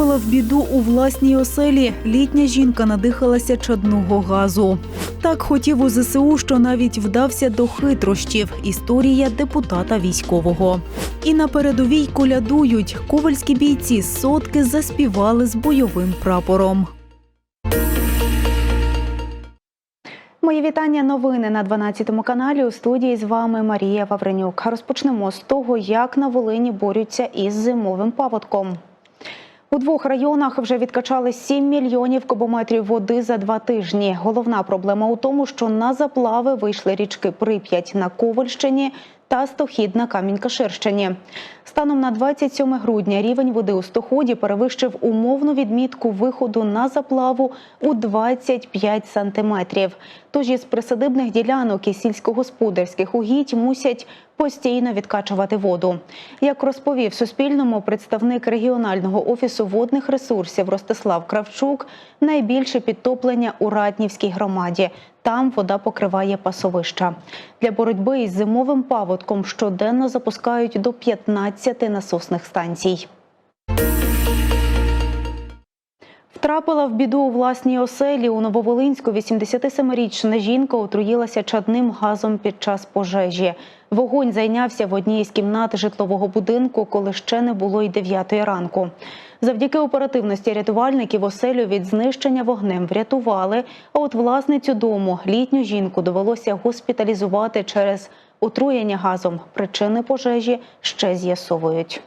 Втрапила в біду у власній оселі. Літня жінка надихалася чадного газу. Так хотів у ЗСУ, що навіть вдався до хитрощів. Історія депутата військового. І на передовій колядують. Ковальські бійці сотки заспівали з бойовим прапором. Мої вітання. Новини на 12 каналі. У студії з вами Марія Вавренюк. Розпочнемо з того, як на Волині борються із зимовим паводком. У двох районах вже відкачали 7 мільйонів кубометрів води за два тижні. Головна проблема у тому, що на заплави вийшли річки Прип'ять на Ковальщині та Стохід на Камінь-Каширщині. Станом на 27 грудня рівень води у Стоході перевищив умовну відмітку виходу на заплаву у 25 сантиметрів. Тож із присадибних ділянок і сільськогосподарських угідь мусять постійно відкачувати воду. Як розповів Суспільному представник регіонального офісу водних ресурсів Ростислав Кравчук, найбільше підтоплення у Ратнівській громаді. Там вода покриває пасовища. Для боротьби із зимовим паводком щоденно запускають до 15 насосних станцій. Втрапила в біду у власній оселі. У Нововолинську 87-річна жінка отруїлася чадним газом під час пожежі. Вогонь зайнявся в одній із кімнат житлового будинку, коли ще не було й 9 ранку. Завдяки оперативності рятувальників оселю від знищення вогнем врятували. А от власницю дому літню жінку довелося госпіталізувати через отруєння газом. Причини пожежі ще з'ясовують.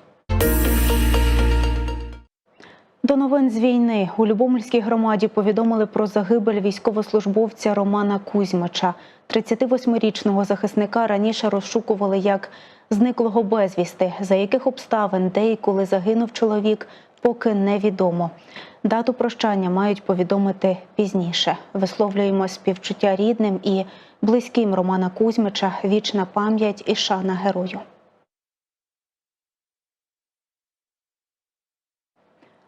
До новин з війни у Любомельській громаді повідомили про загибель військовослужбовця Романа Кузьмича. 38-річного захисника раніше розшукували як зниклого безвісти, за яких обставин, де і коли загинув чоловік, поки невідомо. Дату прощання мають повідомити пізніше. Висловлюємо співчуття рідним і близьким Романа Кузьмича, вічна пам'ять і шана герою.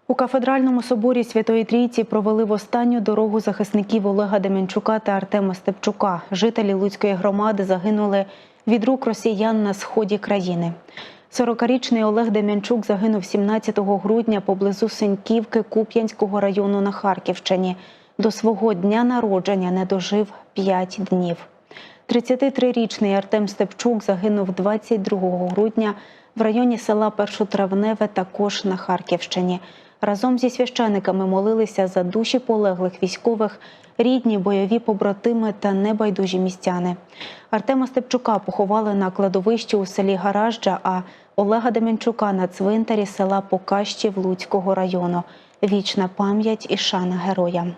У кафедральному соборі Святої Трійці провели в останню дорогу захисників Олега Деменчука та Артема Степчука. Жителі Луцької громади загинули від рук росіян на сході країни. 40-річний Олег Дем'янчук загинув 17 грудня поблизу Синьківки Куп'янського району на Харківщині. До свого дня народження не дожив 5 днів. 33-річний Артем Степчук загинув 22 грудня в районі села Першотравневе, також на Харківщині. Разом зі священиками молилися за душі полеглих військових, рідні, бойові побратими та небайдужі містяни. Артема Степчука поховали на кладовищі у селі Гаражджа, а Олега Дем'янчука на цвинтарі села Покащів Луцького району. Вічна пам'ять і шана героям.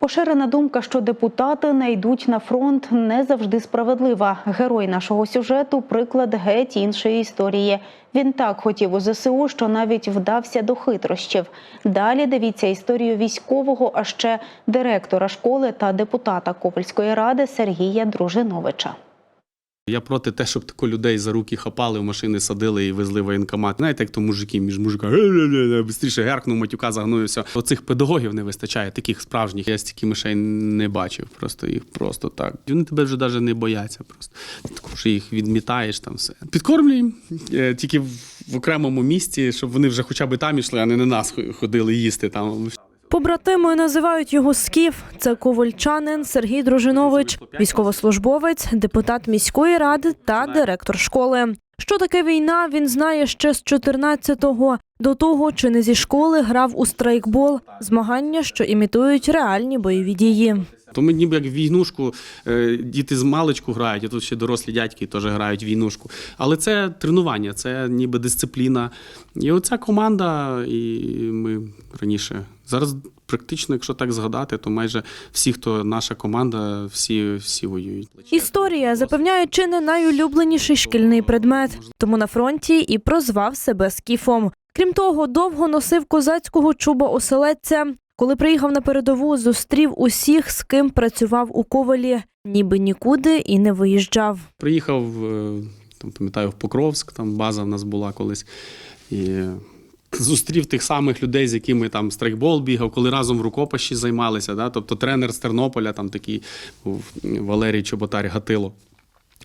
Поширена думка, що депутати не йдуть на фронт, не завжди справедлива. Герой нашого сюжету приклад геть іншої історії. Він так хотів у ЗСУ, що навіть вдався до хитрощів. Далі дивіться історію військового, а ще директора школи та депутата Ковальської ради Сергія Дружиновича. Я проти те, щоб тако людей за руки хапали, в машини садили і везли воєнкомат. Знаєте, як то мужики між мужиками швидше геркнув, матюка загнувся. Оцих педагогів не вистачає, таких справжніх. Я стільки мишей не бачив. Просто їх просто так. Вони тебе вже навіть не бояться. Просто що їх відмітаєш там все. Підкормлюємо е, тільки в окремому місці, щоб вони вже хоча б там ішли, а не на нас ходили їсти там. Побратимою називають його Скіф. Це ковальчанин Сергій Дружинович, військовослужбовець, депутат міської ради та директор школи. Що таке війна? Він знає ще з 14-го. До того чи не зі школи грав у страйкбол, змагання, що імітують реальні бойові дії. То ми ніби як в війнушку, е, діти з маличку грають, а тут ще дорослі дядьки теж грають в війнушку. Але це тренування, це ніби дисципліна. І оця команда, і ми раніше. Зараз практично, якщо так згадати, то майже всі, хто наша команда, всі, всі воюють. Історія запевняють, чи не найулюбленіший шкільний предмет. Тому на фронті і прозвав себе Скіфом. Крім того, довго носив козацького чуба оселедця. Коли приїхав на передову, зустрів усіх, з ким працював у ковалі, ніби нікуди і не виїжджав. Приїхав, е, там, пам'ятаю, в Покровськ, там база в нас була колись. І зустрів тих самих людей, з якими там страйкбол бігав, коли разом в рукопаші займалися. Да? Тобто тренер з Тернополя, там такий був Валерій Чоботар Гатило.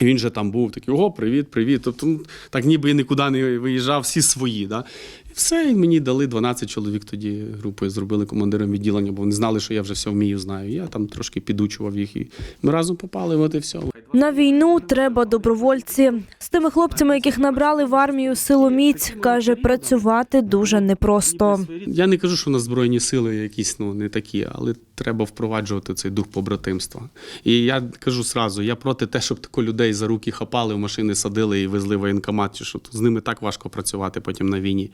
І він же там був такий: ого, привіт, привіт. Тобто, ну, так ніби я нікуди не виїжджав, всі свої. Да? І все, і мені дали 12 чоловік тоді групою, зробили командиром відділення, бо вони знали, що я вже все вмію, знаю. Я там трошки підучував їх, і ми разом попали, от і все. На війну треба добровольці. З тими хлопцями, яких набрали в армію силу міць, каже, працювати дуже непросто. Я не кажу, що у нас збройні сили якісь ну не такі, але треба впроваджувати цей дух побратимства. І я кажу сразу, я проти те, щоб тако людей за руки хапали, в машини садили і везли в воєнкомат, чи що з ними так важко працювати потім на війні.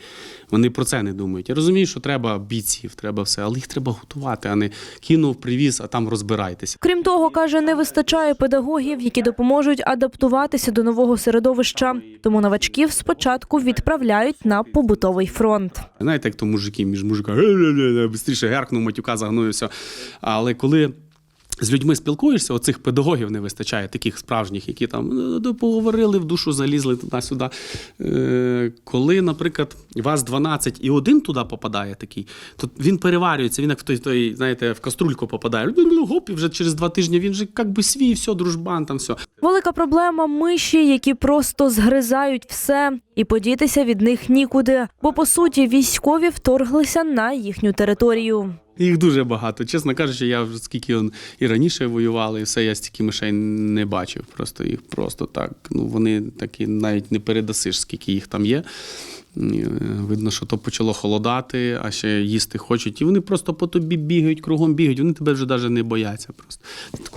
Вони про це не думають. Я розумію, що треба бійців, треба все, але їх треба готувати, а не кинув, привіз, а там розбирайтеся. Крім того, каже, не вистачає педагогів, які допоможуть адаптуватися до нового середовища. Тому новачків спочатку відправляють на побутовий фронт. Знаєте, як то мужики між мужиками швидше геркнув, матюка загнув, все. Але коли з людьми спілкуєшся, оцих педагогів не вистачає, таких справжніх, які там ну, поговорили, в душу залізли туди-сюди. Е, коли, наприклад, вас 12 і один туди попадає такий, то він переварюється, він як в той, той знаєте, в каструльку попадає. Гоп, і вже через два тижні він же як би свій, все, дружбан, там все. Велика проблема миші, які просто згризають все, і подітися від них нікуди. Бо по суті військові вторглися на їхню територію. Їх дуже багато. Чесно кажучи, я вже скільки он і раніше воювали, і все, я стільки мишей не бачив. Просто їх просто так. Ну вони такі навіть не передасиш, скільки їх там є. Е, Видно, що то почало холодати, а ще їсти хочуть. І вони просто по тобі бігають, кругом бігають. Вони тебе вже навіть не бояться. Просто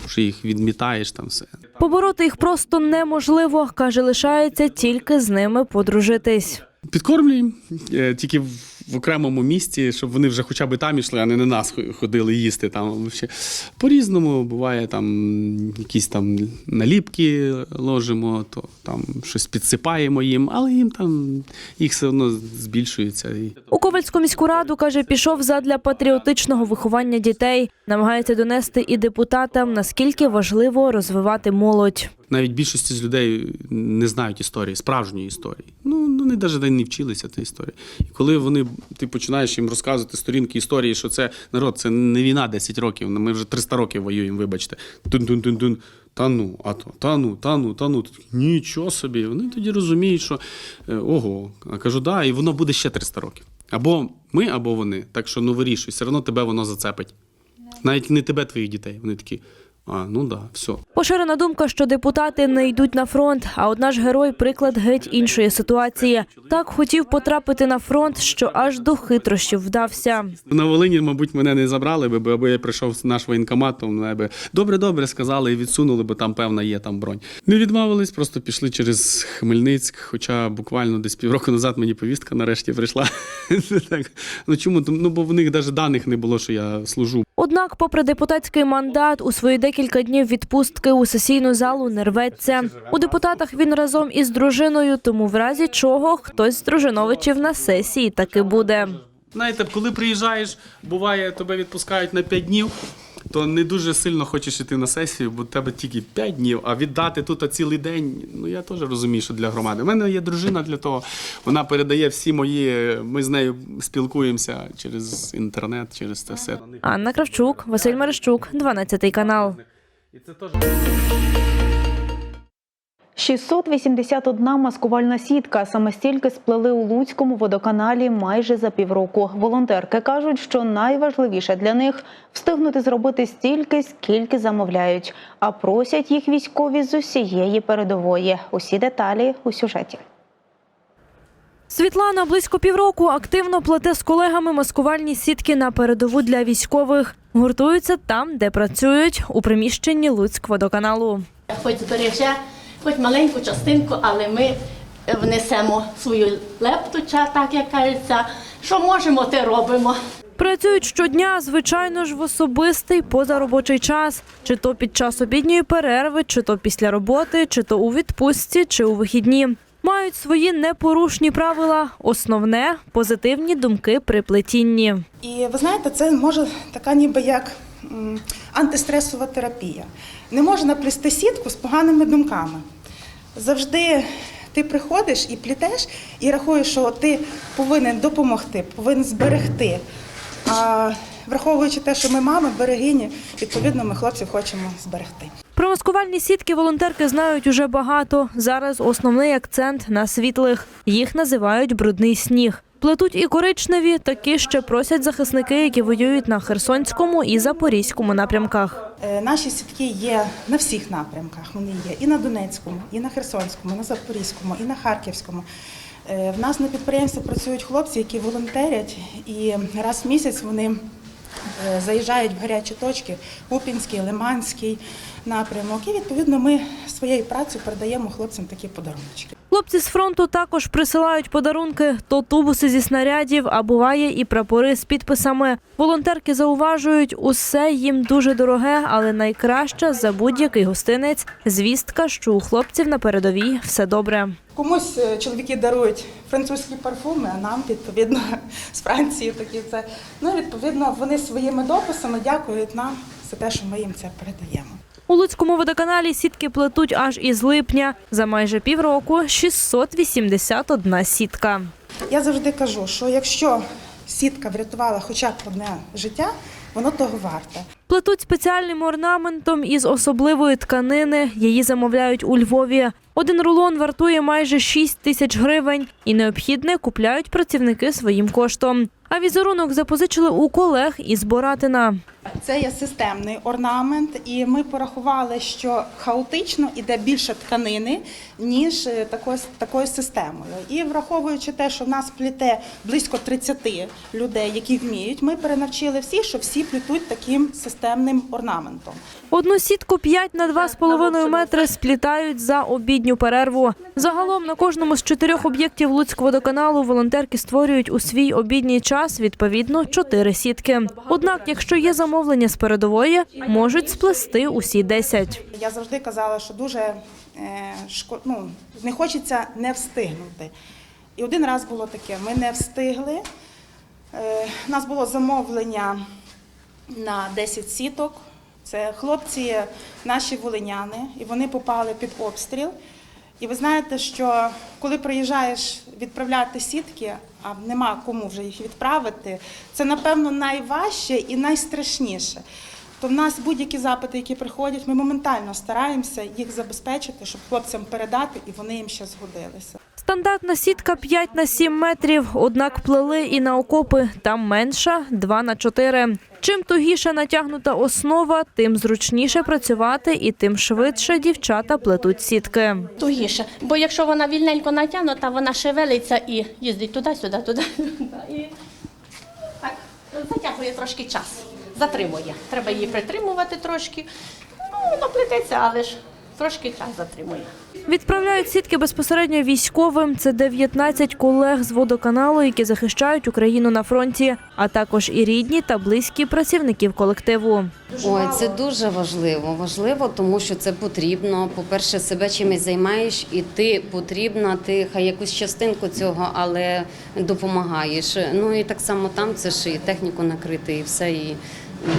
що їх відмітаєш там все. Побороти їх просто неможливо, каже, лишається тільки з ними подружитись. Підкормлюємо е, тільки в окремому місці, щоб вони вже хоча б там ішли, а не на нас ходили їсти. Там по-різному буває там якісь там наліпки ложимо, то там щось підсипаємо їм, але їм там їх все одно збільшується. У Ковальську міську раду каже, пішов задля патріотичного виховання дітей. Намагається донести і депутатам, наскільки важливо розвивати молодь. Навіть більшості з людей не знають історії, справжньої історії. Ну, ну вони навіть не вчилися тій історії. І коли вони ти починаєш їм розказувати сторінки історії, що це народ, це не війна 10 років. Ми вже 300 років воюємо, вибачте. Тун-тун-тун-тун. Та ну, а то, та ну, та ну, та ну. Нічого собі. Вони тоді розуміють, що е, ого, а кажу, да, і воно буде ще 300 років. Або ми, або вони. Так що ну вирішуй, все одно тебе воно зацепить. Навіть не тебе, твоїх дітей. Вони такі, а, ну да, все. Поширена думка, що депутати не йдуть на фронт. А от наш герой приклад геть іншої ситуації. Так хотів потрапити на фронт, що аж до хитрощів вдався. На Волині, мабуть, мене не забрали би, бо або я прийшов в наш воєнкомат, то мене би добре, добре сказали і відсунули, бо там певна є там бронь. Не відмовились, просто пішли через Хмельницьк. Хоча буквально десь півроку назад мені повістка нарешті прийшла. так. Ну чому? Ну бо в них навіть даних не було, що я служу. Однак, попри депутатський мандат, у свої декілька днів відпустки у сесійну залу не рветься. У депутатах він разом із дружиною, тому в разі чого хтось з дружиновичів на сесії таки буде. Знаєте, коли приїжджаєш, буває, тебе відпускають на 5 днів. То не дуже сильно хочеш іти на сесію, бо в тебе тільки 5 днів, а віддати тут цілий день. Ну я теж розумію, що для громади. У мене є дружина для того. Вона передає всі мої. Ми з нею спілкуємося через інтернет, через це все. Анна Кравчук, Василь Мерещук, 12 канал. І це теж. 681 маскувальна сітка. Саме стільки сплели у Луцькому водоканалі майже за півроку. Волонтерки кажуть, що найважливіше для них встигнути зробити стільки, скільки замовляють, а просять їх військові з усієї передової. Усі деталі у сюжеті. Світлана близько півроку активно плете з колегами маскувальні сітки на передову для військових. Гуртуються там, де працюють, у приміщенні Луцькводоканалу. Хоч збереже, хоч маленьку частинку, але ми внесемо свою лептуча, так як кажеться. Що можемо, те робимо. Працюють щодня, звичайно ж, в особистий позаробочий час, чи то під час обідньої перерви, чи то після роботи, чи то у відпустці, чи у вихідні. Мають свої непорушні правила. Основне позитивні думки при плетінні. І ви знаєте, це може така ніби як антистресова терапія. Не можна плести сітку з поганими думками. Завжди ти приходиш і плітеш, і рахуєш, що ти повинен допомогти, повинен зберегти. А враховуючи те, що ми мами, берегині, відповідно, ми хлопців хочемо зберегти. Про маскувальні сітки волонтерки знають уже багато. Зараз основний акцент на світлих. Їх називають брудний сніг. Плетуть і коричневі, такі ще просять захисники, які воюють на Херсонському і Запорізькому напрямках. Е, Наші сітки є на всіх напрямках. Вони є і на Донецькому, і на Херсонському, і на Запорізькому, і на Харківському. Е, В нас на підприємстві працюють хлопці, які волонтерять, і раз в місяць вони заїжджають в гарячі точки Купінський, Лиманський напрямок. І відповідно ми своєю працею передаємо хлопцям такі подарунки. Хлопці з фронту також присилають подарунки, то тубуси зі снарядів, а буває і прапори з підписами. Волонтерки зауважують, усе їм дуже дороге, але найкраще за будь-який гостинець звістка, що у хлопців на передовій все добре. Комусь е, чоловіки дарують французькі парфуми, а нам відповідно з Франції такі це. Ну відповідно вони своїми дописами дякують нам за те, що ми їм це передаємо. У Луцькому водоканалі сітки плетуть аж із липня. За майже півроку 681 сітка. Я завжди кажу, що якщо сітка врятувала хоча б одне життя, воно того варте. Плетуть спеціальним орнаментом із особливої тканини. Її замовляють у Львові. Один рулон вартує майже 6 тисяч гривень, і необхідне купляють працівники своїм коштом. А візерунок запозичили у колег із Боратина. Це є системний орнамент, і ми порахували, що хаотично іде більше тканини, ніж е, такою, такою системою. І враховуючи те, що в нас пліте близько 30 людей, які вміють, ми перенавчили всіх, що всі плетуть таким системним орнаментом. Одну сітку 5 на 2,5 метри сплітають за обідню перерву. Загалом на кожному з чотирьох об'єктів Луцького водоканалу волонтерки створюють у свій обідній час відповідно чотири сітки. Однак, якщо є замовлення з передової, можуть сплести усі 10. Я завжди казала, що дуже е, ну, не хочеться не встигнути. І один раз було таке: ми не встигли. Е, У нас було замовлення на 10 сіток. Це хлопці, наші волиняни, і вони попали під обстріл. І ви знаєте, що коли приїжджаєш відправляти сітки, а нема кому вже їх відправити, це напевно найважче і найстрашніше. То в нас будь-які запити, які приходять, ми моментально стараємося їх забезпечити, щоб хлопцям передати, і вони їм ще згодилися. Стандартна сітка 5 на 7 метрів, однак плели і на окопи. Там менша 2 на 4. Чим тугіше натягнута основа, тим зручніше працювати і тим швидше дівчата плетуть сітки. тугіше. Бо якщо вона вільненько натягнута, вона шевелиться і їздить туди-сюди, туди. І так, затягує трошки час, затримує. Треба її притримувати трошки. Ну, воно плететься, але ж трошки час затримує. Відправляють сітки безпосередньо військовим. Це 19 колег з водоканалу, які захищають Україну на фронті, а також і рідні та близькі працівників колективу. Ой, це дуже важливо. Важливо, тому що це потрібно. По-перше, себе чимось займаєш, і ти потрібна, ти хай якусь частинку цього, але допомагаєш. Ну і так само там це ж і техніку накрити, і все, і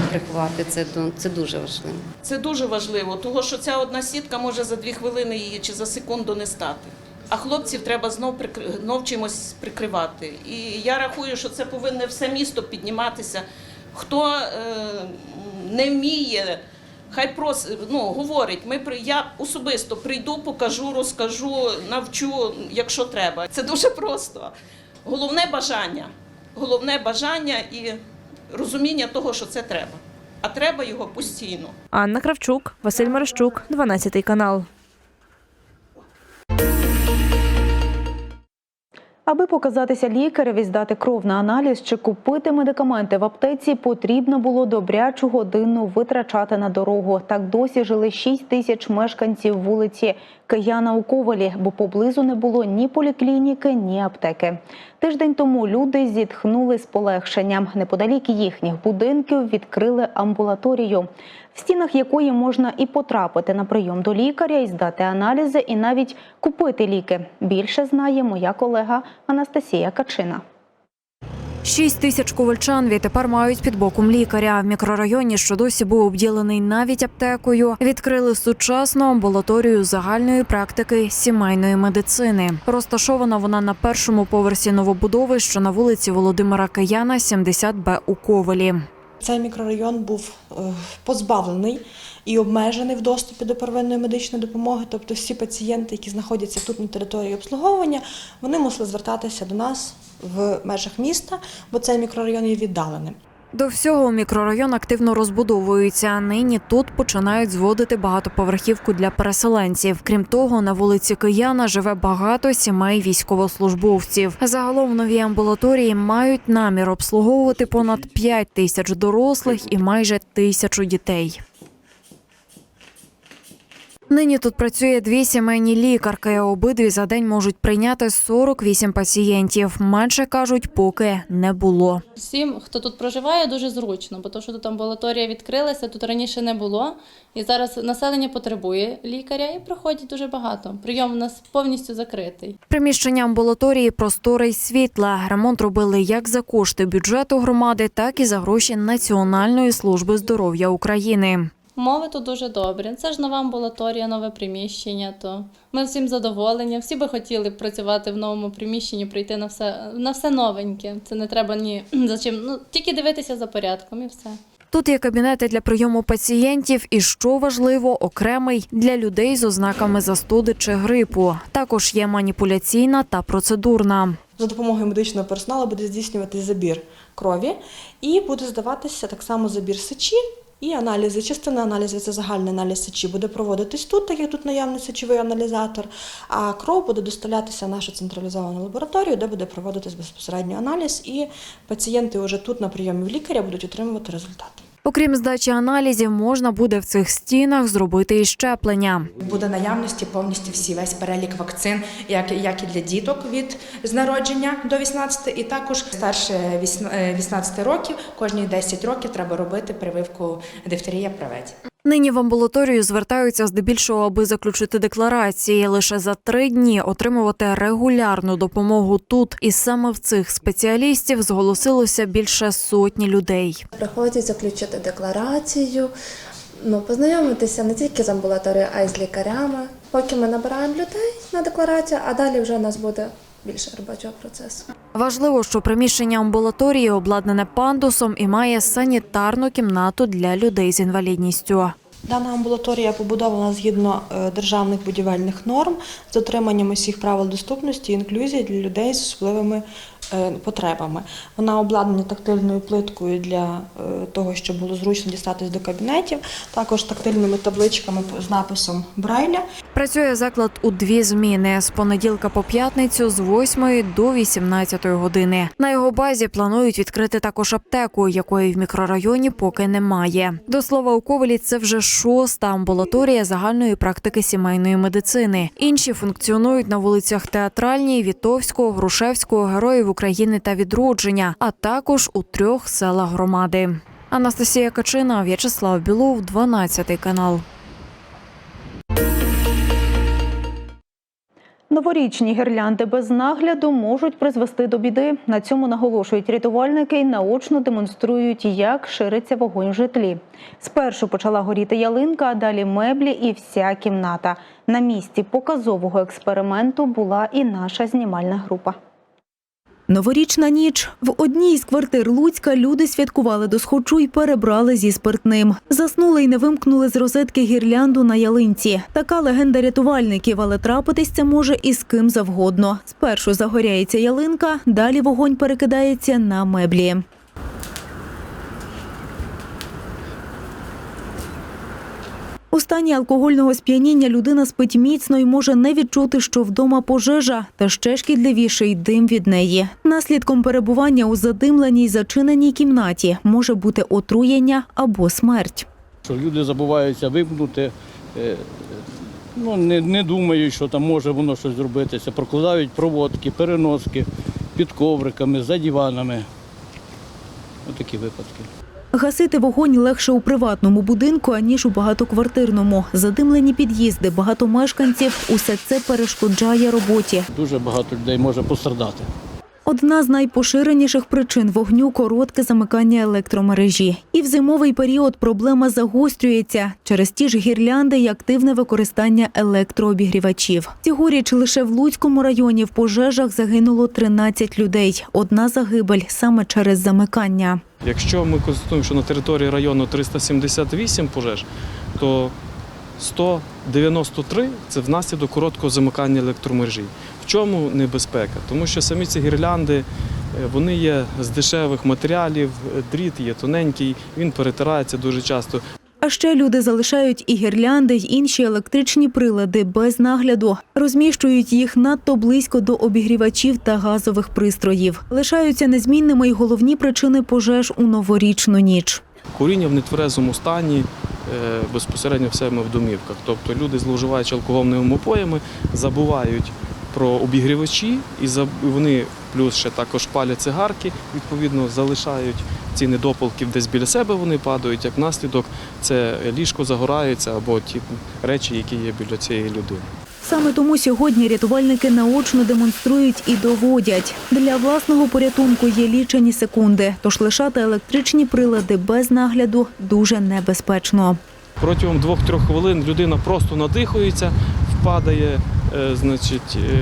приховати. Це, це дуже важливо. Це дуже важливо, тому що ця одна сітка може за дві хвилини її чи за секунду не стати. А хлопців треба знов знов чимось прикривати. І я рахую, що це повинне все місто підніматися. Хто е, не вміє, хай прос, ну, говорить. Ми я особисто прийду, покажу, розкажу, навчу, якщо треба. Це дуже просто. Головне бажання. Головне бажання і розуміння того, що це треба. А треба його постійно. Анна Кравчук, Василь Марищук, 12 канал. Аби показатися лікареві, здати кров на аналіз чи купити медикаменти в аптеці, потрібно було добрячу годину витрачати на дорогу. Так досі жили 6 тисяч мешканців вулиці Кияна у Ковалі, бо поблизу не було ні поліклініки, ні аптеки. Тиждень тому люди зітхнули з полегшенням. Неподалік їхніх будинків відкрили амбулаторію, в стінах якої можна і потрапити на прийом до лікаря, і здати аналізи, і навіть купити ліки. Більше знає моя колега Анастасія Качина. Шість тисяч ковальчан відтепер мають під боком лікаря. В мікрорайоні, що досі був обділений навіть аптекою, відкрили сучасну амбулаторію загальної практики сімейної медицини. Розташована вона на першому поверсі новобудови, що на вулиці Володимира Каяна, 70Б у Ковалі. Цей мікрорайон був е, позбавлений і обмежений в доступі до первинної медичної допомоги. Тобто всі пацієнти, які знаходяться тут на території обслуговування, вони мусили звертатися до нас в межах міста, бо цей мікрорайон є віддаленим. До всього мікрорайон активно розбудовується. Нині тут починають зводити багатоповерхівку для переселенців. Крім того, на вулиці Кияна живе багато сімей військовослужбовців. Загалом в новій амбулаторії мають намір обслуговувати понад 5 тисяч дорослих і майже тисячу дітей. Нині тут працює дві сімейні лікарки. Обидві за день можуть прийняти 48 пацієнтів. Менше кажуть, поки не було. Всім, хто тут проживає, дуже зручно, бо то, що тут амбулаторія відкрилася, тут раніше не було. І зараз населення потребує лікаря і приходять дуже багато. Прийом у нас повністю закритий. Приміщення амбулаторії просторе й світла. Ремонт робили як за кошти бюджету громади, так і за гроші Національної служби здоров'я України. Мови тут дуже добрі. Це ж нова амбулаторія, нове приміщення. То ми всім задоволені. Всі би хотіли працювати в новому приміщенні, прийти на все на все новеньке. Це не треба ні за чим. Ну тільки дивитися за порядком і все. Тут є кабінети для прийому пацієнтів і, що важливо, окремий для людей з ознаками застуди чи грипу. Також є маніпуляційна та процедурна. За допомогою медичного персоналу буде здійснювати забір крові і буде здаватися так само забір сечі. І аналізи, частина аналізів це загальний аналіз сечі буде проводитись тут, так як тут наявний сечовий аналізатор. А кров буде доставлятися в нашу централізовану лабораторію, де буде проводитись безпосередньо аналіз, і пацієнти вже тут на прийомі в лікаря будуть отримувати результати. Окрім здачі аналізів, можна буде в цих стінах зробити і щеплення. Буде наявності повністю всі весь перелік вакцин, як, як і для діток від з народження до 18, і також старше вісьм- е, 18 років, кожні 10 років треба робити прививку дифтерія правець. Нині в амбулаторію звертаються здебільшого, аби заключити декларації. Лише за три дні отримувати регулярну допомогу тут. І саме в цих спеціалістів зголосилося більше сотні людей. Приходять заключити декларацію, ну, познайомитися не тільки з амбулаторією, а й з лікарями. Поки ми набираємо людей на декларацію, а далі вже у нас буде більше робочого процесу. Важливо, що приміщення амбулаторії обладнане пандусом і має санітарну кімнату для людей з інвалідністю. Дана амбулаторія побудована згідно е, державних будівельних норм з дотриманням усіх правил доступності і інклюзії для людей з особливими потребами. Вона обладнана тактильною плиткою для е, того, щоб було зручно дістатись до кабінетів, також тактильними табличками з написом Брайля. Працює заклад у дві зміни з понеділка по п'ятницю з 8 до 18 години. На його базі планують відкрити також аптеку, якої в мікрорайоні поки немає. До слова, у Ковелі це вже шоста амбулаторія загальної практики сімейної медицини. Інші функціонують на вулицях Театральній, Вітовського, Грушевського, Героїв України та Відродження, а також у трьох селах громади. Анастасія Качина, В'ячеслав Білов, 12 канал. Новорічні гірлянди без нагляду можуть призвести до біди. На цьому наголошують рятувальники і наочно демонструють, як шириться вогонь в житлі. Спершу почала горіти ялинка, а далі меблі і вся кімната. На місці показового експерименту була і наша знімальна група. Новорічна ніч в одній з квартир Луцька люди святкували до схочу і перебрали зі спиртним. Заснули і не вимкнули з розетки гірлянду на ялинці. Така легенда рятувальників, але трапитись це може і з ким завгодно. Спершу загоряється ялинка, далі вогонь перекидається на меблі. У стані алкогольного сп'яніння людина спить міцно і може не відчути, що вдома пожежа, та ще шкідливіший дим від неї. Наслідком перебування у задимленій зачиненій кімнаті може бути отруєння або смерть. Люди забуваються вимкнути, е, ну, не, не думають, що там може воно щось зробитися. Прокладають проводки, переноски під ковриками, за диванами. Отакі випадки. Гасити вогонь легше у приватному будинку, аніж у багатоквартирному. Задимлені під'їзди, багато мешканців – усе це перешкоджає роботі. Дуже багато людей може пострадати. Одна з найпоширеніших причин вогню коротке замикання електромережі. І в зимовий період проблема загострюється через ті ж гірлянди і активне використання електрообігрівачів. Цьогоріч лише в Луцькому районі в пожежах загинуло 13 людей. Одна загибель саме через замикання. Якщо ми констатуємо, що на території району 378 пожеж, то 193 – це внаслідок короткого замикання електромережі. В чому небезпека? Тому що самі ці гірлянди е, вони є з дешевих матеріалів, е, дріт є тоненький, він перетирається дуже часто. А ще люди залишають і гірлянди, й інші електричні прилади без нагляду, розміщують їх надто близько до обігрівачів та газових пристроїв. Лишаються незмінними й головні причини пожеж у новорічну ніч. Куріння в нетверезому стані е, безпосередньо в себе в домівках. Тобто люди, зловживаючи алкогольними напоями, забувають про обігрівачі і вони плюс ще також палять цигарки, відповідно залишають ці недопалки десь біля себе вони падають. Як наслідок, це ліжко загорається або ті речі, які є біля цієї людини. Саме тому сьогодні рятувальники наочно демонструють і доводять. Для власного порятунку є лічені секунди, тож лишати електричні прилади без нагляду дуже небезпечно. Протягом 2-3 хвилин людина просто надихується, впадає значить, е,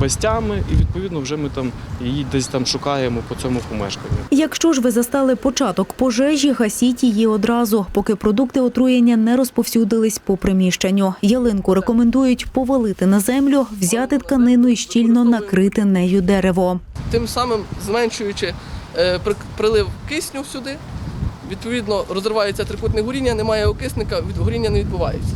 без тями, і відповідно вже ми там її десь там шукаємо по цьому помешканню. Якщо ж ви застали початок пожежі, гасіть її одразу, поки продукти отруєння не розповсюдились по приміщенню. Ялинку рекомендують повалити на землю, взяти тканину і щільно накрити нею дерево. тим самим зменшуючи е, прилив кисню сюди. Відповідно, розривається трикутне горіння, немає окисника, від горіння не відбувається.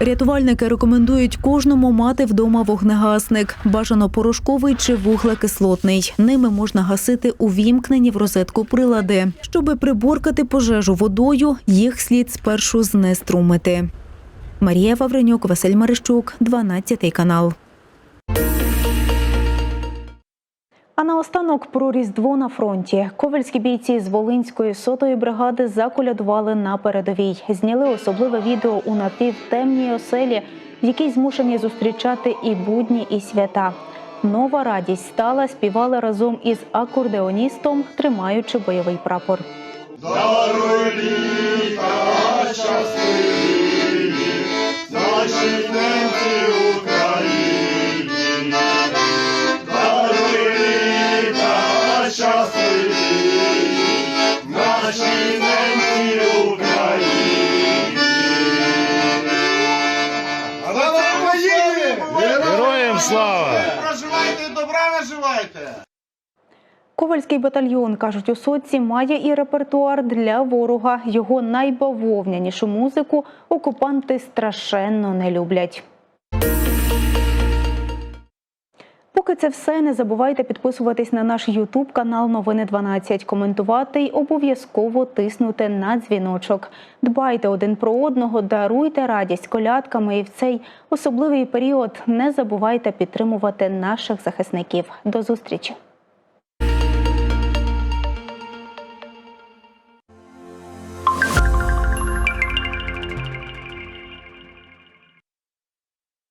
Рятувальники рекомендують кожному мати вдома вогнегасник, бажано порошковий чи вуглекислотний. Ними можна гасити увімкнені в розетку прилади. Щоби приборкати пожежу водою, їх слід спершу знеструмити. Марія Вавренюк, Василь Марищук, 12 канал. А наостанок про Різдво на фронті. Ковальські бійці з Волинської сотої бригади заколядували на передовій. Зняли особливе відео у напівтемній оселі, в якій змушені зустрічати і будні, і свята. Нова радість стала, співали разом із акордеоністом, тримаючи бойовий прапор. Даруй літа щасливі, нашій ненці слава! Проживайте, добра наживайте! Ковальський батальйон, кажуть у соці, має і репертуар для ворога. Його найбавовнянішу музику окупанти страшенно не люблять. Поки це все, не забувайте підписуватись на наш Ютуб канал Новини 12, коментувати й обов'язково тиснути на дзвіночок. Дбайте один про одного, даруйте радість колядками і в цей особливий період не забувайте підтримувати наших захисників. До зустрічі!